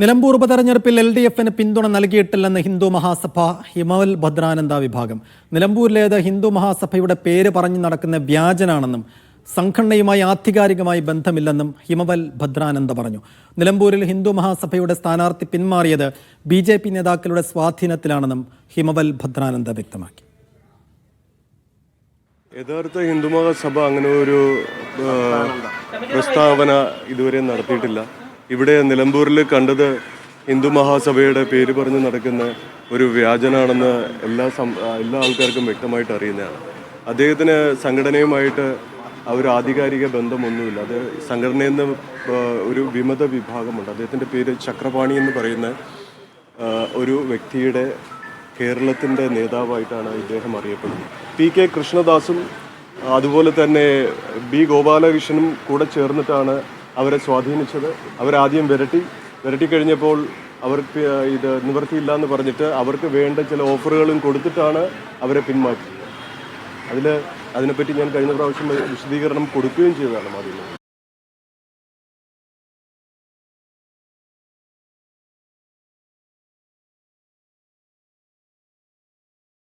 നിലമ്പൂർ ഉപതെരഞ്ഞെടുപ്പിൽ L D എഫിന് പിന്തുണ നൽകിയിട്ടില്ലെന്ന് ഹിന്ദു മഹാസഭ ഹിമവൽ ഭദ്രാനന്ദ വിഭാഗം. നിലമ്പൂരിലേത് ഹിന്ദു മഹാസഭയുടെ പേര് പറഞ്ഞു നടക്കുന്ന വ്യാജനാണെന്നും സംഘടനയുമായി ആധികാരികമായി ബന്ധമില്ലെന്നും ഹിമവൽ ഭദ്രാനന്ദ പറഞ്ഞു. നിലമ്പൂരിൽ ഹിന്ദു മഹാസഭയുടെ സ്ഥാനാർത്ഥി പിന്മാറിയത് ബി ജെ പി നേതാക്കളുടെ സ്വാധീനത്തിലാണെന്നും ഹിമവൽ ഭദ്രാനന്ദ വ്യക്തമാക്കി. യഥാർത്ഥ ഹിന്ദു മഹാസഭ അങ്ങനെ ഒരു പ്രസ്താവന ഇതുവരെ നടത്തിയിട്ടില്ല. ഇവിടെ നിലമ്പൂരിൽ കണ്ടത് ഹിന്ദു മഹാസഭയുടെ പേര് പറഞ്ഞ് നടക്കുന്ന ഒരു വ്യാജനാണെന്ന് എല്ലാ എല്ലാ ആൾക്കാർക്കും വ്യക്തമായിട്ട് അറിയുന്നതാണ്. അദ്ദേഹത്തിന് സംഘടനയുമായിട്ട് ഒരു ആധികാരിക ബന്ധമൊന്നുമില്ല. അത് സംഘടനയിൽ നിന്ന് ഒരു വിമത വിഭാഗമുണ്ട്. അദ്ദേഹത്തിന്റെ പേര് ചക്രപാണി എന്ന് പറയുന്ന ഒരു വ്യക്തിയുടെ കേരളത്തിന്റെ നേതാവായിട്ടാണ് ഇദ്ദേഹം അറിയപ്പെടുന്നത്. പി കെ കൃഷ്ണദാസും അതുപോലെ തന്നെ ബി ഗോപാലകൃഷ്ണനും കൂടെ ചേർന്നിട്ടാണ് അവരെ സ്വാധീനിച്ചത്. അവരാദ്യം വിരട്ടി വിരട്ടി കഴിഞ്ഞപ്പോൾ അവർക്ക് ഇത് നിവൃത്തിയില്ല എന്ന് പറഞ്ഞിട്ട് അവർക്ക് വേണ്ട ചില ഓഫറുകളും കൊടുത്തിട്ടാണ് അവരെ പിന്മാറ്റിയത്. അതിൽ അതിനെപ്പറ്റി ഞാൻ കഴിഞ്ഞ പ്രാവശ്യം വിശദീകരണം കൊടുക്കുകയും ചെയ്തതാണ് മാധ്യമങ്ങൾ